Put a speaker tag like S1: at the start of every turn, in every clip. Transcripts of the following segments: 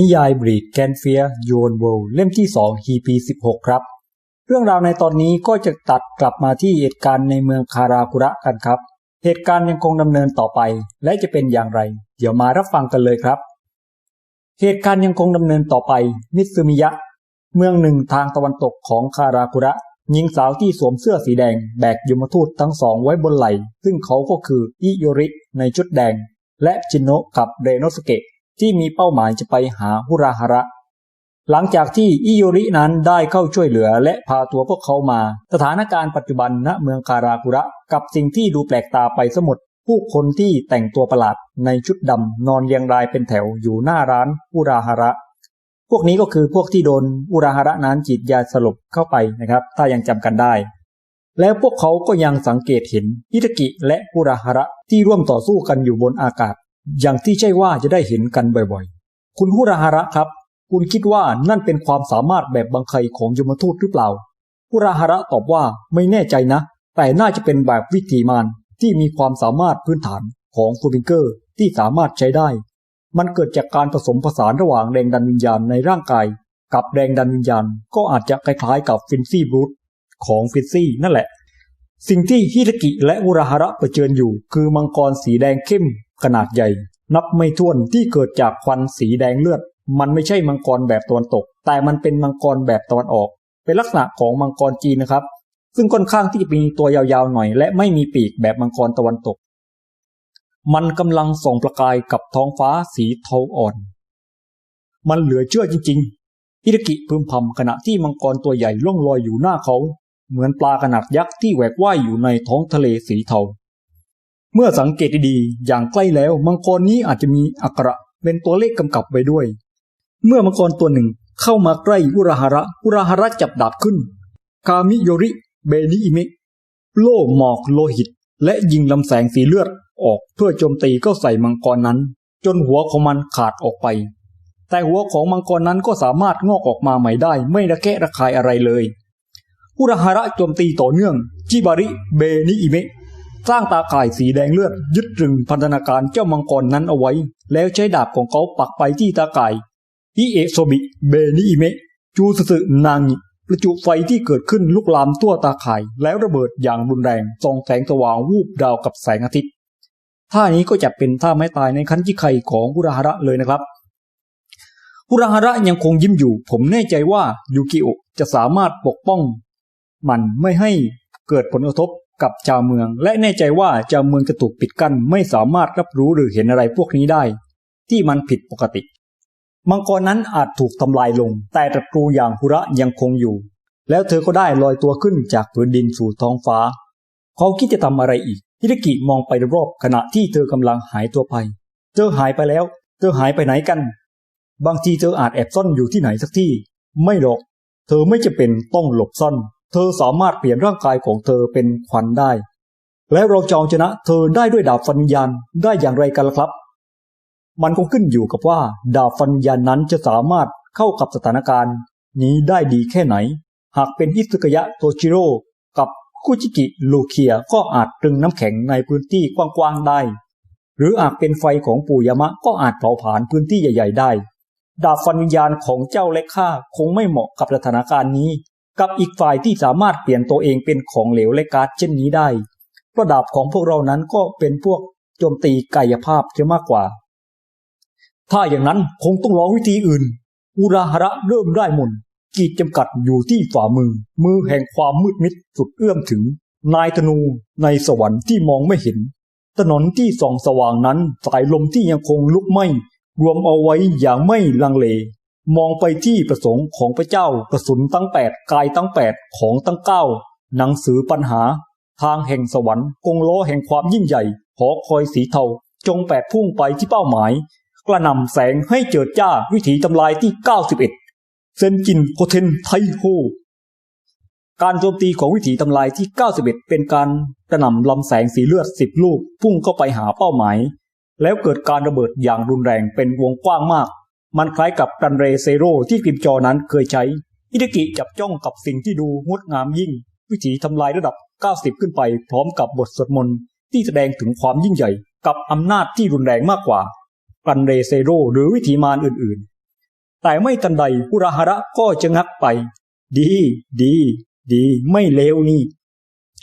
S1: นิยายบรีดแกนเฟียยูนเวลเล่มที่2 EP 16 ครับ เรื่องราวในตอนนี้ก็จะตัดกลับมาที่เหตุการณ์ในเมืองคาราคุระกันครับ เหตุการณ์ยังคงดำเนินต่อไป และจะเป็นอย่างไร เดี๋ยวมารับฟังกันเลยครับ เหตุการณ์ยังคงดำเนินต่อไป มิตซึมิยะ เมืองหนึ่งทางตะวันตกของคาราคุระหญิงสาวที่สวมเสื้อสีแดงแบกยมทูตทั้งสองไว้บนไหล่ซึ่งเขาก็คืออิโยริในชุดแดง และชินโนะกับเรโนสเกะ ที่มีเป้าหมายจะไปหาฮุราฮาระ หลังจากที่อิโยรินั้นได้เข้าช่วยเหลือและพาตัวพวกเขามา สถานการณ์ปัจจุบันณเมืองคาราคุระ กับสิ่งที่ดูแปลกตาไปสมุดผู้คนที่แต่งตัวประหลาดในชุดดำนอนเรียงรายเป็นแถวอยู่หน้าร้านอุราฮาระ พวกนี้ก็คือพวกที่โดนอุราฮาระนั้นจีดยาสลบเข้าไปนะครับ ถ้ายังจำกันได้ แล้วพวกเขาก็ยังสังเกตเห็นอิตกิและอุราฮาระที่ร่วมต่อสู้กันอยู่บนอากาศ อย่างที่ใช่ว่าจะได้เห็นกันบ่อยๆ คุณฮุราฮาระครับ คุณคิดว่านั่นเป็นความสามารถแบบบังไคของยมทูตหรือเปล่าฮุราฮาระตอบว่าไม่แน่ใจนะ แต่น่าจะเป็นแบบวิถีมารที่มีความสามารถพื้นฐานของฟูบิงเกอร์ที่สามารถใช้ได้ มันเกิดจากการผสมผสานระหว่างแรงดันวิญญาณในร่างกาย กับแรงดันวิญญาณก็อาจจะคล้ายๆกับฟินซี่บรูทของฟินซี่นั่นแหละ สิ่งที่ฮิทากิและอุราฮาระเผชิญอยู่ คือมังกรสีแดงเข้ม ขนาดใหญ่ นับไม่ถ้วนที่เกิดจากควันสีแดงเลือด มันไม่ใช่มังกรแบบตะวันตก แต่มันเป็นมังกรแบบตะวันออก เป็นลักษณะของมังกรจีนนะครับ ซึ่งค่อนข้างที่จะมีตัวยาวๆหน่อย และไม่มีปีกแบบมังกรตะวันตก มันกำลังส่องประกายกับท้องฟ้าสีเทาอ่อน มันเหลือเชื่อจริงๆฮิรกิพึมพำขณะที่มังกรตัวใหญ่ล่องลอยอยู่หน้าเขา เหมือนปลาขนาดยักษ์ที่แหวกว่ายอยู่ในท้องทะเลสีเทา เมื่อสังเกตดีๆ อย่างใกล้แล้วมังกรนี้อาจจะมีอักระเป็นตัวเลขกำกับไว้ด้วย เมื่อมังกรตัวหนึ่งเข้ามาใกล้อุราฮาระ อุราฮาระจับดาบขึ้น คามิโยริ เบนิอิเมะโล่หมอกโลหิต และยิงลำแสงสีเลือดออกเพื่อโจมตีเข้าใส่มังกรนั้น จนหัวของมันขาดออกไป แต่หัวของมังกรนั้นก็สามารถงอกออกมาใหม่ได้ ไม่ระแคะระคายอะไรเลย อุราฮาระโจมตีต่อเนื่อง จิบาริ เบนิอิเมะ สร้างตาข่ายสีแดงเลือด ยึดตรึงพันธนาการเจ้ามังกรนั้นเอาไว้ แล้วใช้ดาบของเขาปักไปที่ตาข่ายอิเอะโซบิ เบนิอิเมะจูสสึนางิประจุไฟที่เกิดขึ้นลุกลามทั่วตาข่าย แล้วระเบิดอย่างรุนแรงส่องแสงสว่างวูบดาวกับแสงอาทิตย์ท่านี้ก็จะเป็นท่าไม้ตายในคันจิไคของอุราฮาระเลยนะครับอุราฮาระยังคงยิ้มอยู่ ผมแน่ใจว่ายูกิโอจะสามารถปกป้อง มันไม่ให้เกิดผลกระทบ กับชาวเมือง และแน่ใจว่าชาวเมืองจะถูกปิดกั้นไม่สามารถรับรู้หรือเห็นอะไรพวกนี้ได้ ที่มันผิดปกติ มังกรนั้นอาจถูกทำลายลง แต่ตระกูอย่างคุระยังคงอยู่ แล้วเธอก็ได้ลอยตัวขึ้นจากพื้นดินสู่ท้องฟ้า เขาคิดจะทำอะไรอีกฮิริกิมองไปรอบขณะที่เธอกำลังหายตัวไป เธอหายไปแล้ว เธอหายไปไหนกัน บางทีเธออาจแอบซ่อนอยู่ที่ไหนสักที่ ไม่หรอก เธอไม่จะเป็นต้องหลบซ่อน ธอสามารถเปลี่ยนร่างกายของเธอเป็นควันได้ แล้วเราจะเอาชนะเธอได้ด้วยดาบฟันวิญญาณได้อย่างไรกันล่ะครับ มันคงขึ้นอยู่กับว่า ดาบฟันวิญญาณนั้นจะสามารถเข้ากับสถานการณ์ นี้ได้ดีแค่ไหน หากเป็นอิสุกยะโตชิโร่กับคุจิกิลูเคียก็อาจตรึงน้ำแข็งในพื้นที่กว้างๆได้ หรืออาจเป็นไฟของปู่ยามะก็อาจเผาผลาญพื้นที่ใหญ่ ๆ ได้ ดาบฟันวิญญาณของเจ้าเล็กข้าคงไม่เหมาะกับสถานการณ์นี้ กับอีกฝ่ายที่สามารถเปลี่ยนตัวเองเป็นของเหลวและก๊าซเช่นนี้ได้เพระดาบของพวกเรานั้นก็เป็นพวกโจมตีกายภาพจะมากกว่า ถ้าอย่างนั้นคงต้องลองวิธีอื่น อุราหระเริ่มได้มนกีดจำกัดอยู่ที่ฝ่ามือ มือแห่งความมืดมิดสุดเอื้อมถึง นายธนูในสวรรค์ที่มองไม่เห็น ถนนที่ส่องสว่างนั้นสายลมที่ยังคงลุกไหม้รวมเอาไว้อย่างไม่ลังเล มองไปที่ประสงค์ของพระเจ้ากระสุนตั้งแปดกายตั้งแปดของตั้งเก้าหนังสือปัญหา ทางแห่งสวรรค์กงล้อแห่งความยิ่งใหญ่ หอคอยสีเทา จงแปดพุ่งไปที่เป้าหมาย กระนำแสงให้เจิดจ้าวิถีทำลายที่ 91 เซนจินโคเทนไทโฮการโจมตีของวิถีทำลายที่ 91 เป็นการกระหน่ำลำแสงสีเลือด 10 ลูก พุ่งเข้าไปหาเป้าหมาย แล้วเกิดการระเบิดอย่างรุนแรงเป็นวงกว้างมาก มันคล้ายกับกันเรเซโรที่กิมจอนั้นเคยใช้ อิเดกิจับจ้องกับสิ่งที่ดูงดงามยิ่ง วิถีทำลายระดับ 90 ขึ้นไป พร้อมกับบทสวดมนต์ที่แสดงถึงความยิ่งใหญ่กับอำนาจที่รุนแรงมากกว่ากันเรเซโรหรือวิถีมารอื่นๆ แต่ไม่ทันใดอุราหระก็จะงักไป ดี ดี ดี ไม่เลวนี่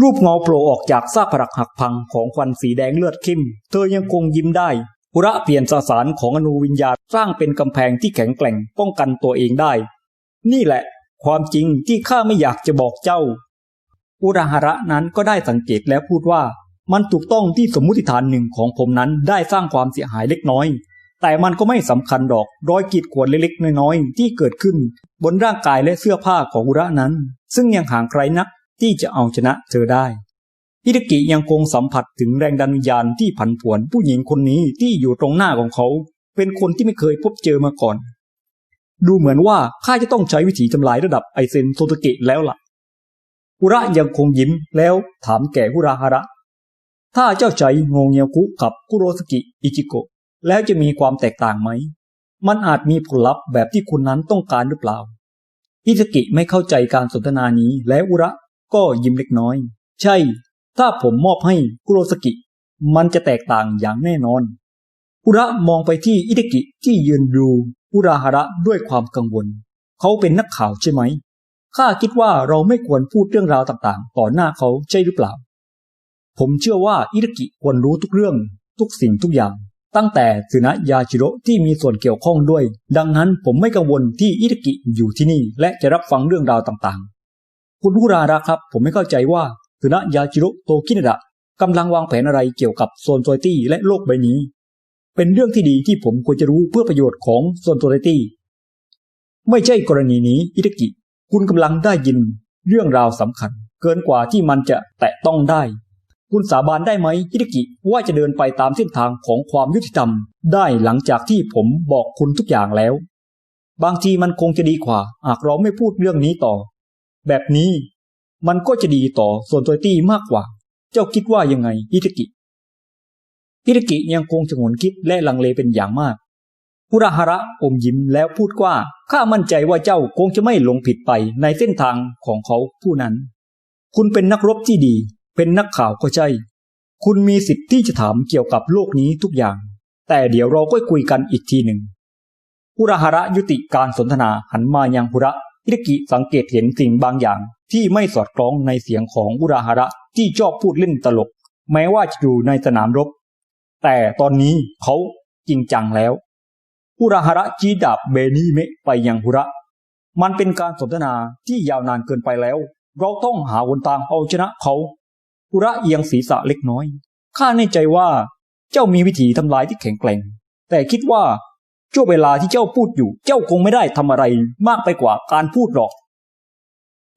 S1: รูปเงาโผล่ออกจากซากปรักหักพังของควันสีแดงเลือดเข้ม เธอยังคงยิ้มได้ อุระเปลี่ยนสสารของอนุวิญญาณสร้างเป็นกำแพงที่แข็งแกร่งป้องกันตัวเองได้ นี่แหละ ความจริงที่ข้าไม่อยากจะบอกเจ้า อุราหาระนั้นก็ได้สังเกตแล้วพูดว่า มันถูกต้องที่สมมุติฐานหนึ่งของผมนั้นได้สร้างความเสียหายเล็กน้อย แต่มันก็ไม่สำคัญดอกรอยกีดขวดเล็กๆ น้อยๆที่เกิดขึ้น บนร่างกายและเสื้อผ้าของอุระนั้น ซึ่งยังห่างไกลนักที่จะเอาชนะเธอได้ ฮิดกิยังคงสัมผัสถึงแรงดันวิญญาณที่ผันผวนผู้หญิงคนนี้ที่อยู่ตรงหน้าของเขา เป็นคนที่ไม่เคยพบเจอมาก่อน ดูเหมือนว่าข้าจะต้องใช้วิธีทำลายระดับไอเซนโซตเกะแล้วล่ะอุระยังคงยิ้มแล้วถามแก่กุราฮาระ ถ้าเจ้าใช้โงเงียวคุกับคุโรสกิอิจิโกะแล้วจะมีความแตกต่างไหม มันอาจมีผลลัพธ์แบบที่คุณนั้นต้องการหรือเปล่า อิสกิไม่เข้าใจการสนทนานี้และอุระก็ยิ้มเล็กน้อย ใช่ ถ้าผมมอบให้คุโรสกิ มันจะแตกต่างอย่างแน่นอน อุระมองไปที่อิเดกิที่ยืนดูอุราฮาระด้วยความกังวล เขาเป็นนักข่าวใช่ไหม ข้าคิดว่าเราไม่ควรพูดเรื่องราวต่างๆ ต่อหน้าเขาใช่หรือเปล่า ผมเชื่อว่าอิเดกิควรรู้ทุกเรื่อง ทุกสิ่งทุกอย่าง ตั้งแต่สึนะยาชิโร่ที่มีส่วนเกี่ยวข้องด้วย ดังนั้นผมไม่กังวลที่อิเดกิอยู่ที่นี่ และจะรับฟังเรื่องราวต่างๆ คุณอุราระครับ ผมไม่เข้าใจว่า สึนะยาชิโรโตคินดะกำลังวางแผนอะไรเกี่ยวกับโซนโซยตี้และโลกใบนี้ เป็นเรื่องที่ดีที่ผมควรจะรู้เพื่อประโยชน์ของโซนโซยตี้ไม่ใช่กรณีนี้อิเดกิ คุณกำลังได้ยินเรื่องราวสำคัญ เกินกว่าที่มันจะแตะต้องได้ คุณสาบานได้ไหมฮิดกิว่าจะเดินไปตามเส้นทางของความยุติธรรม ได้หลังจากที่ผมบอกคุณทุกอย่างแล้ว บางทีมันคงจะดีกว่าหากเราไม่พูดเรื่องนี้ต่อ แบบนี้ มันก็จะดีต่อส่วนตัวตี้มากกว่า เจ้าคิดว่ายังไงฮิดกิฮิดกิยังคงจะงนคิดและลังเลเป็นอย่างมากพุราหระอมยิ้มแล้วพูดว่าข้ามั่นใจว่าเจ้าคงจะไม่หลงผิดไปในเส้นทางของเขาผู้นั้น คุณเป็นนักรบที่ดี เป็นนักข่าวก็ใช่ คุณมีสิทธิ์ที่จะถามเกี่ยวกับโลกนี้ทุกอย่าง แต่เดี๋ยวเราก็คุยกันอีกทีหนึ่งพุราหระยุติการสนทนาหันมายังพุระ ฮิดกิสังเกตเห็นสิ่งบางอย่างที่ไม่สอดคล้องในเสียงของอุราหาระที่ชอบพูดเล่นตลก แม้ว่าจะอยู่ในสนามรบ แต่ตอนนี้เขาจริงจังแล้ว อุราหาระจีดาบเบนีเมะไปยังหุระ มันเป็นการสนทนาที่ยาวนานเกินไปแล้ว เราต้องหาวนทางเอาชนะเขาอุระเอียงศีรษะเล็กน้อย ข้าแน่ใจว่าเจ้ามีวิธีทำลายที่แข็งแกร่ง แต่คิดว่า ช่วงเวลาที่เจ้าพูดอยู่ เจ้าคงไม่ได้ทำอะไรมากไปกว่าการพูดหรอก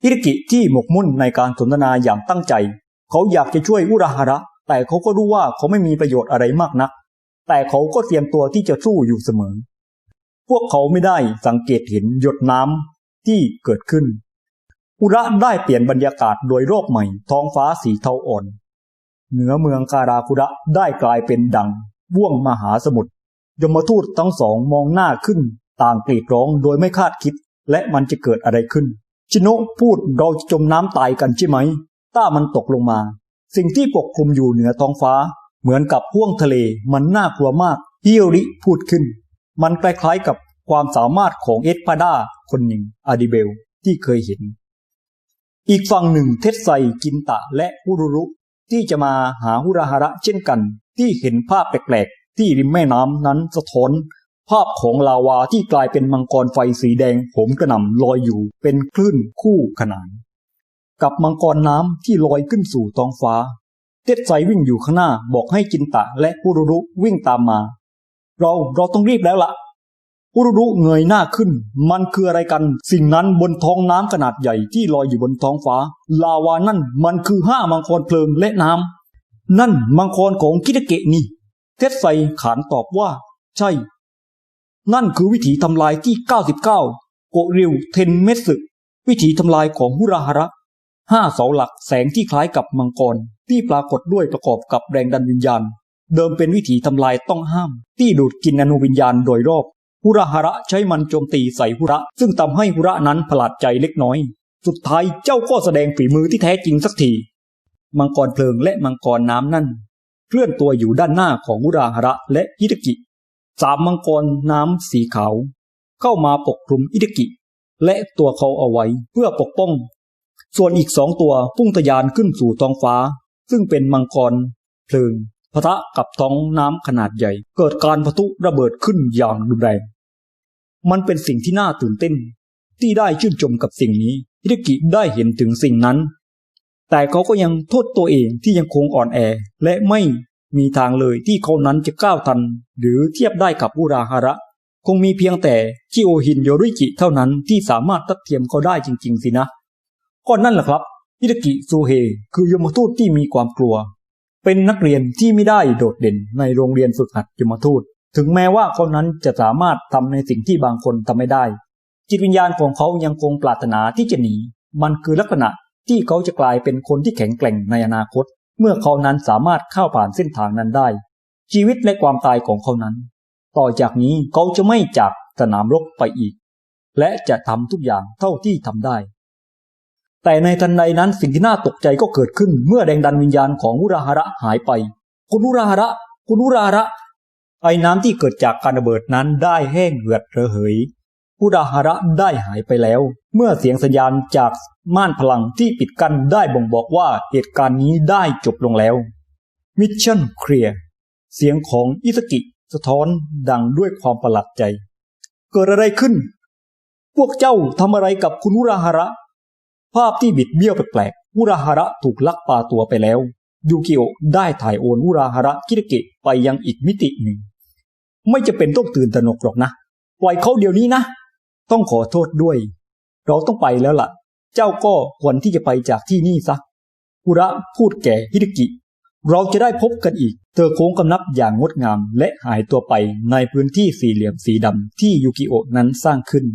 S1: ฮิริกิที่หมกมุ่นในการสนทนาอย่างตั้งใจ เขาอยากจะช่วยอุราหาระ แต่เขาก็รู้ว่าเขาไม่มีประโยชน์อะไรมากนัก แต่เขาก็เตรียมตัวที่จะสู้อยู่เสมอ พวกเขาไม่ได้สังเกตเห็นหยดน้ำที่เกิดขึ้น อุระได้เปลี่ยนบรรยากาศโดยโรอบใหม่ ท้องฟ้าสีเทาอ่อน เหนือเมืองการาคุระได้กลายเป็นดังว่วงมหาสมุทร ยมทูตทั้งสองมองหน้าขึ้น ต่างกรีดร้องโดยไม่คาดคิด และมันจะเกิดอะไรขึ้น ชิโนะพูดเราจะจมน้ำตายกันใช่ไหมต้ามันตกลงมา สิ่งที่ปกคลุมอยู่เหนือท้องฟ้า เหมือนกับห้วงทะเลมันน่ากลัวมากฮิโอริพูดขึ้น มันคล้ายๆกับความสามารถของเอ็ดพาดาคนหนึ่งอาดิเบลที่เคยเห็น อีกฝั่งหนึ่งเทสไซกินตะและฮุรุรุที่จะมาหาฮุราฮาระเช่นกันที่เห็นภาพแปลก ที่ริมแม่น้ำนั้นสะท้อนภาพของลาวาที่กลายเป็นมังกรไฟสีแดงโหมกระหน่ำลอยอยู่เป็นคลื่นคู่ขนาน กับมังกรน้ำที่ลอยขึ้นสู่ท้องฟ้าเทสไซวิ่งอยู่ข้างหน้าบอกให้กินตะและฮุรุรุวิ่งตามมา เราเราต้องรีบแล้วละ่ะอุรุรุเงยหน้าขึ้น มันคืออะไรกัน สิ่งนั้นบนท้องน้ำขนาดใหญ่ที่ลอยอยู่บนท้องฟ้า ลาวานั่นมันคือห้ามังกรเพลิงและน้ำนั่นมังกรของคิดเกะนี่ เทสไซขานตอบว่า ใช่ นั่นคือวิธีทำลายที่ 99 โกริวเทนเมสึวิธีทำลายของหุราฮาระห้าเสาหลักแสงที่คล้ายกับมังกรที่ปรากฏด้วยประกอบกับแรงดันวิญญาณ เดิมเป็นวิธีทำลายต้องห้าม ที่ดูดกินอนุวิญญาณโดยรอบหุระหาระใช้มันโจมตีใส่หุระ ซึ่งทำให้หุระนั้นผลาดใจเล็กน้อย สุดท้ายเจ้าก็แสดงฝีมือที่แท้จริงสักที มังกรเพลิงและมังกรน้ำนั่น เคลื่อนตัวอยู่ด้านหน้าของหุระหาระและฮิตกิสามมังกรน้ำสีขาว เข้ามาปกคลุมอิดกิ และตัวเขาเอาไว้เพื่อปกป้อง ส่วนอีกสองตัวพุ่งทะยานขึ้นสู่ท้องฟ้า ซึ่งเป็นมังกรเพลิงพะทะกับท้องน้ำขนาดใหญ่ เกิดการพะทุระเบิดขึ้นอย่างรุนแรง มันเป็นสิ่งที่น่าตื่นเต้น ที่ได้ชื่นชมกับสิ่งนี้ฮิดกิได้เห็นถึงสิ่งนั้น แต่เขาก็ยังโทษตัวเองที่ยังคงอ่อนแอ และไม่มีทางเลยที่เขานั้นจะก้าวทัน หรือเทียบได้กับอุราฮาระ คงมีเพียงแต่จิโอฮินโยริจิเท่านั้นที่สามารถทัดเทียมเขาได้จริง ๆ สินะก็นั่นแหละครับฮิดกิซูเฮคือยมทูตที่มีความกลัว เป็นนักเรียนที่ไม่ได้โดดเด่นในโรงเรียนฝึกหัดยมทูต ถึงแม้ว่าเขานั้นจะสามารถทำในสิ่งที่บางคนทำไม่ได้ จิตวิญญาณของเขายังคงปรารถนาที่จะหนี มันคือลักษณะ ที่เขาจะกลายเป็นคนที่แข็งแกร่งในอนาคต เมื่อเขานั้นสามารถเข้าผ่านเส้นทางนั้นได้ ชีวิตและความตายของเขานั้น ต่อจากนี้เขาจะไม่จากสนามรบไปอีก และจะทำทุกอย่างเท่าที่ทำได้ แต่ในทันใดนั้นสิ่งที่น่าตกใจก็เกิดขึ้น เมื่อแรงดันวิญญาณของอุราหระหายไป คุณอุราหระ คุณอุราหระไอ้น้ำที่เกิดจากการระเบิดนั้นได้แห้งเหือดระเหย อุราหาระได้หายไปแล้ว เมื่อเสียงสัญญาณจากม่านพลังที่ปิดกั้นได้บ่งบอกว่าเหตุการณ์นี้ได้จบลงแล้วมิชชั่นเคลียร์เสียงของอิสกิสะท้อนดังด้วยความประหลาดใจ เกิดอะไรขึ้น พวกเจ้าทำอะไรกับคุณอุราหาระ ภาพที่บิดเบี้ยวแปลกๆอุราหาระถูกลักพาตัวไปแล้วยูกิโอได้ถ่ายโอนอุราหาระคิดเกะไปยังอีกมิติหนึ่ง ไม่จะเป็นต้องตื่นตระหนกหรอกนะ ปล่อยเขาเดี๋ยวนี้นะ ต้องขอโทษด้วย เราต้องไปแล้วล่ะ เจ้าก็ควรที่จะไปจากที่นี่ซะอุระพูดแก่ฮิดกิ เราจะได้พบกันอีก เธอโค้งกำนับอย่างงดงามและหายตัวไปในพื้นที่สี่เหลี่ยมสีดำที่ยูกิโอะนั้นสร้างขึ้น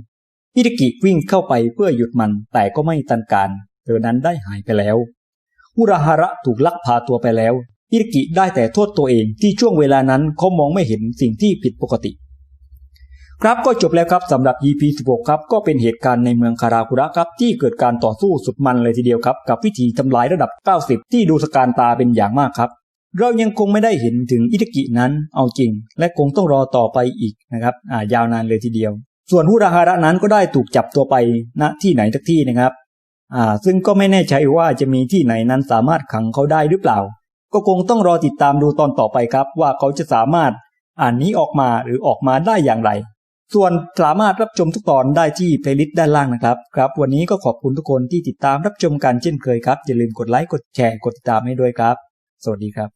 S1: ฮิดกิวิ่งเข้าไปเพื่อหยุดมันแต่ก็ไม่ตันการเธอนั้นได้หายไปแล้วอุราฮาระถูกลักพาตัวไปแล้วฮิดกิได้แต่โทษตัวเองที่ช่วงเวลานั้นเขามองไม่เห็นสิ่งที่ผิดปกติ ครับก็จบแล้วครับสำหรับ EP 16 ครับก็เป็นเหตุการณ์ในเมืองคาราคุระครับที่เกิดการต่อสู้สุดมันเลยทีเดียวครับกับวิธีทำลายระดับ 90 ที่ดูสการตาเป็นอย่างมากครับ เรายังคงไม่ได้เห็นถึงอิตากินั้นเอาจริง และคงต้องรอต่อไปอีกนะครับอ่ายาวนานเลยทีเดียว ส่วนฮุราฮาระนั้นก็ได้ถูกจับตัวไปณที่ไหนทักที่นะครับอ่าซึ่งก็ไม่แน่ใจว่าจะมีที่ไหนนั้นสามารถขังเขาได้หรือเปล่า ก็คงต้องรอติดตามดูตอนต่อไปครับ ว่าเขาจะสามารถอ่านนี้ออกมาหรือออกมาได้อย่างไร ส่วนสามารถรับชมทุกตอนได้ที่เพลย์ลิสต์ด้านล่างนะครับครับ วันนี้ก็ขอบคุณทุกคนที่ติดตามรับชมกันเช่นเคยครับ อย่าลืมกดไลค์กดแชร์กดติดตามให้ด้วยครับ สวัสดีครับ